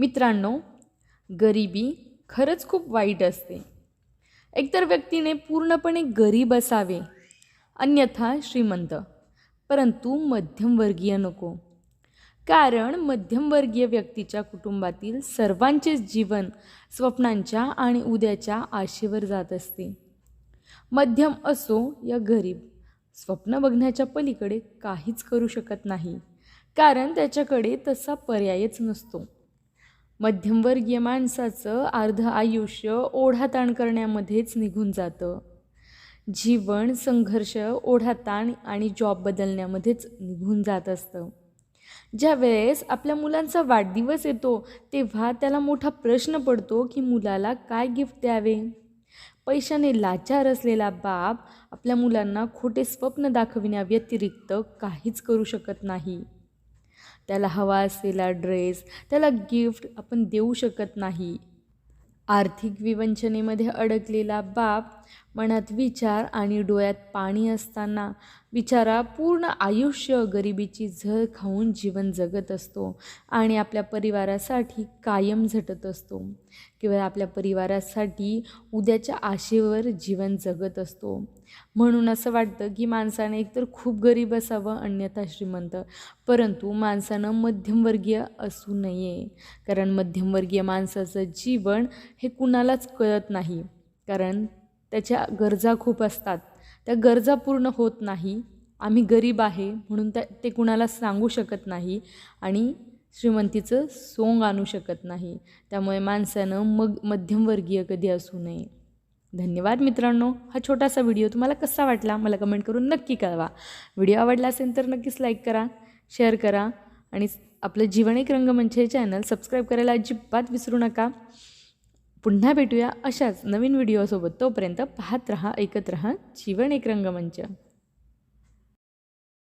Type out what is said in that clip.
मित्रांनो गरिबी खरंच खूप वाईट असते. एकतर व्यक्तीने पूर्णपणे गरीब असावे अन्यथा श्रीमंत. परंतु मध्यमवर्गीय नको. कारण मध्यमवर्गीय व्यक्तीच्या कुटुंबातील सर्वांचेच जीवन स्वप्नांच्या आणि उद्याच्या आशेवर जात असते. मध्यम असो या गरीब स्वप्न बघण्याच्या पलीकडे काहीच करू शकत नाही. कारण त्याच्याकडे तसा पर्यायच नसतो. मध्यमवर्गीय माणसाचं अर्ध आयुष्य ओढाताण करण्यामध्येच निघून जातं. जीवन संघर्ष ओढाताण आणि जॉब बदलण्यामध्येच निघून जात असतं. ज्या वेळेस आपल्या मुलांचा वाढदिवस येतो तेव्हा त्याला मोठा प्रश्न पडतो की मुलाला काय गिफ्ट द्यावे? पैशाने लाचार असलेला बाप आपल्या मुलांना खोटे स्वप्न दाखविण्याव्यतिरिक्त काहीच करू शकत नाही. त्याला हवा असलेला ड्रेस त्याला गिफ्ट आपण देऊ शकत नाही. आर्थिक विवंचनेमध्ये अडकलेला बाप मनात विचार आणि डोळ्यात पाणी असताना विचारा पूर्ण आयुष्य गरिबीची झळ खाऊन जीवन जगत असतो आणि आपल्या परिवारासाठी कायम झटत असतो. केवळ आपल्या परिवारासाठी उद्याच्या आशेवर जीवन जगत असतो. म्हणून असं वाटतं की माणसाने एकतर खूप गरीब असावं अन्यथा श्रीमंत परंतु माणसानं मध्यमवर्गीय असू नये. कारण मध्यमवर्गीय माणसाचं जीवन हे कुणालाच कळत नाही. कारण त्याच्या गरजा खूप असतात. त्या गरजा पूर्ण होत नाही. आम्ही गरीब आहे म्हणून त्या ते कुणाला सांगू शकत नाही आणि श्रीमंतीचं सोंग आणू शकत नाही. त्यामुळे माणसानं मग मध्यमवर्गीय कधी असू नये. धन्यवाद मित्रांनो. हा छोटासा व्हिडिओ तुम्हाला कसा वाटला मला कमेंट करून नक्की कळवा. व्हिडिओ आवडला असेल तर नक्कीच लाईक करा शेअर करा आणि आपलं जीवन एक रंगमंच हे चॅनल सबस्क्राईब करायला अजिबात विसरू नका. पुन्हा भेटूया अशाच नवीन व्हिडिओसोबत. तोपर्यंत पाहत रहा ऐकत रहा जीवन एक रंगमंच.